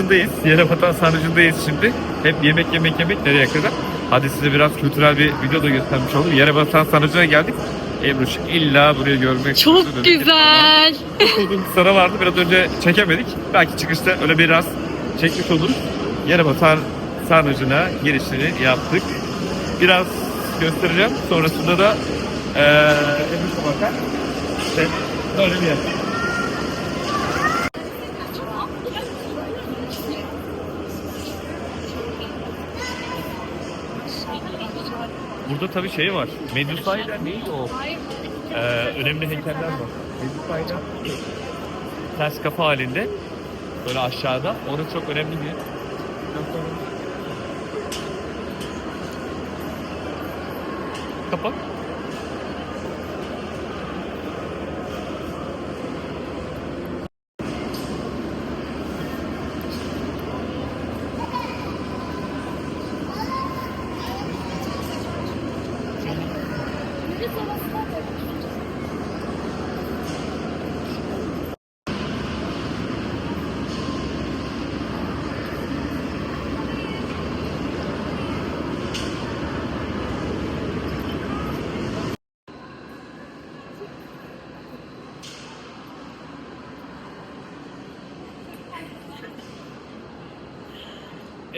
sarnıcındayız. Yerebatan sarnıcındayız şimdi. Hep yemek yemek yemek nereye kadar? Hadi size biraz kültürel bir video da göstermiş olalım. Yerebatan sarnıcına geldik. Ebruş illa burayı görmek Çok güzel. Çok uzun bir sıra vardı. Biraz önce çekemedik. Belki çıkışta öyle biraz çekmiş oluruz. Yerebatan sarnıcına girişini yaptık. Biraz göstereceğim. Sonrasında da eee Ebruş'a bakar. İşte böyle bir yer. Burada tabii şey var. Medusa'yla neydi o? Ee, önemli heykeller var. Medusa'yla ters kafa halinde. Böyle aşağıda. Orası çok önemli bir Kapat.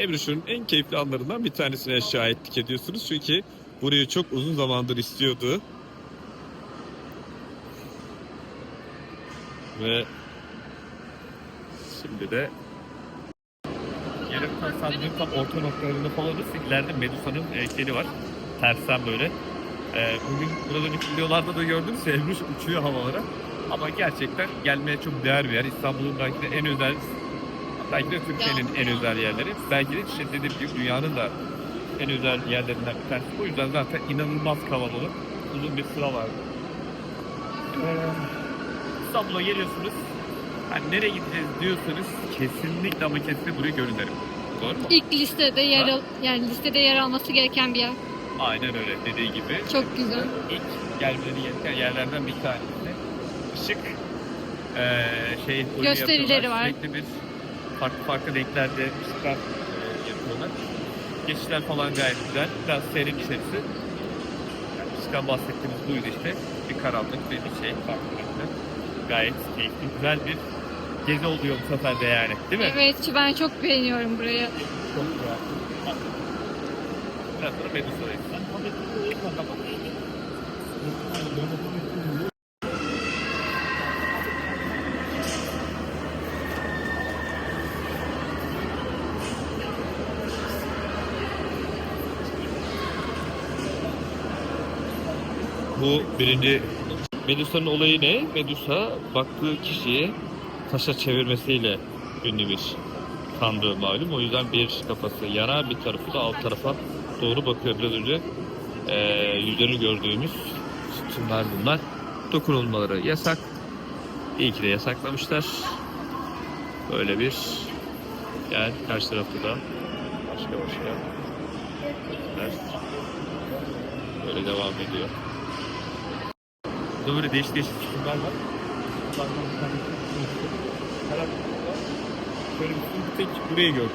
Ebruş'un en keyifli anlarından bir tanesine şahitlik ediyorsunuz. Çünkü burayı çok uzun zamandır istiyordu. Ve şimdi de Yerebatan Sarnıcı'nın tam orta noktalarında falan olursa ileride Medusa'nın heykeli var. Tersten böyle. Ee, bugün burada önceki videolarda da gördünüz ya Ebruş uçuyor havalara. Ama gerçekten gelmeye çok değer bir yer. İstanbul'un belki de en özel Belki de Türkiye'nin en özel yerleri. Belki de işte dediğim gibi dünyanın da en özel yerlerinden bir tanesi. O yüzden zaten inanılmaz kalabalık. Uzun bir sıra vardı. Ee, İstanbul'a geliyorsunuz. Hani nereye gideceğiz diyorsanız kesinlikle ama kesinlikle burayı görün derim. Doğru mu? İlk listede yer Ha? al yani listede yer alması gereken bir yer. Aynen öyle dediği gibi. Çok güzel. İlk gelmeleri gereken yerlerden bir tanesi. Işık eee şey oyunu Gösterileri yapıyorlar. var. Sürekli bir farklı farklı renklerde ışıklar eee, yapıyorlar. Geçişler falan gayet güzel. Biraz seyrin içerisi. Yani ışıktan bahsettiğimiz buydu işte. Bir karanlık ve bir şey farklı renkler. Gayet keyifli, güzel bir gezi oluyor bu sefer de yani. Değil mi? Evet ben çok beğeniyorum burayı. Çok güzel. Biraz sonra Medusa'dayız. Bu birinci Medusa'nın olayı ne? Medusa baktığı kişiyi taşa çevirmesiyle ünlü bir tanrı malum. O yüzden bir kafası yana bir tarafı da alt tarafa doğru bakıyor. Biraz önce eee yüzlerini gördüğümüz sütunlar bunlar. Dokunulmaları yasak. İyi ki de yasaklamışlar. Böyle bir yani karşı tarafta da başka başka yerler böyle devam ediyor. Burada böyle değişik değişik sütunlar var. Bunlardan bir tanesi Karanlıkta Şöyle bir sütun tek burayı gördüm.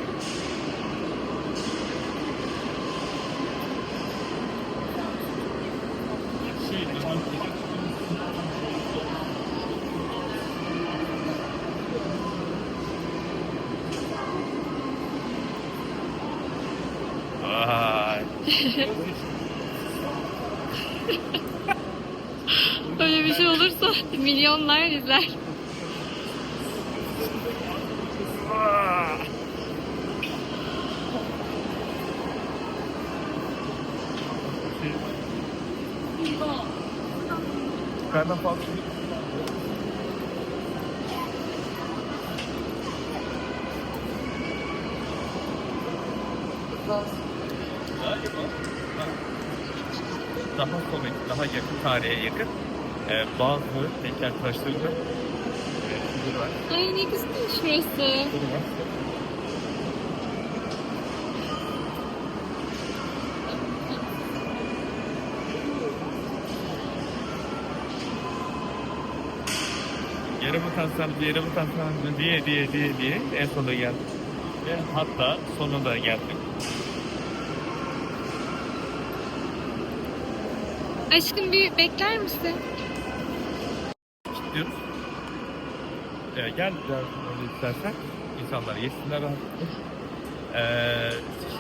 Vay. Böyle bir şey olursa milyonlar izler. Yukarıdan fazla daha komik, daha yakın tarihe yakın e, bazı heykeltıraşlarında e, figür var. Ay ne güzel şurası. Figür var. Sarnıcı, yere batan sarnıcı diye diye diye diye en sonunda geldik. Ve hatta sonunda geldim. Aşkım bir bekler misin? Gidiyoruz. Ee, gel biraz istersen. İnsanlar yesinler rahatlıkla. Ee,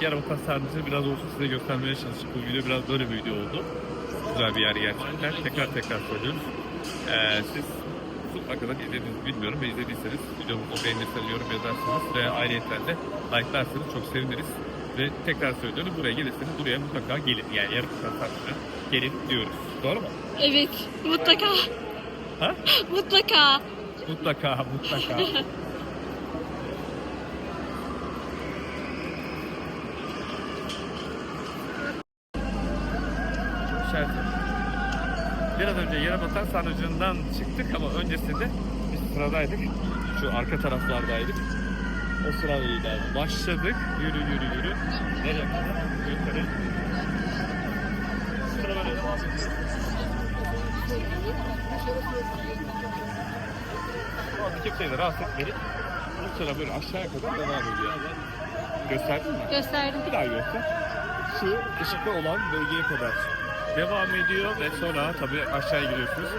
Yarabatan sarnıcı biraz olsun size göstermeye çalıştık. Bu video biraz böyle bir video oldu. Güzel bir yer gerçekten. Tekrar tekrar söylüyoruz. Ee, siz kadar izlediğinizi bilmiyorum ve izlediyseniz videomuzu beğenirseniz yorum yazarsanız ve ayrıyeten de like'larsanız çok seviniriz. Ve tekrar söylüyorum buraya gelirseniz buraya mutlaka gelin. Yani Yarabatan sarnıcı gelin diyoruz. Doğru mu? Evet. Mutlaka. Ha? Mutlaka. Mutlaka, mutlaka. İşaretim. Biraz önce yere batan sarnıcından çıktık ama öncesinde biz sıradaydık. Şu arka taraflardaydık. O sırayla başladık. Yürü yürü yürü. Nereye kadar? Yukarı. Sıra böyle devam ediyor. Bu anda kimseyi de rahatsız etmedik. Bu sıra böyle aşağıya kadar devam ediyor. Gösterdin mi? Gösterdim. Bir daha göster. Şu ışıklı olan bölgeye kadar devam ediyor ve sonra tabii aşağıya gidiyorsunuz.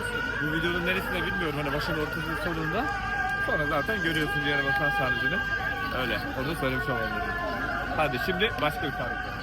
Bu videonun neresinde bilmiyorum hani başın ortasının sonunda. Sonra zaten görüyorsunuz yere bakan sarnıcını. Öyle. Onu söylemiş olalım. Hadi şimdi başka bir sarnıcı.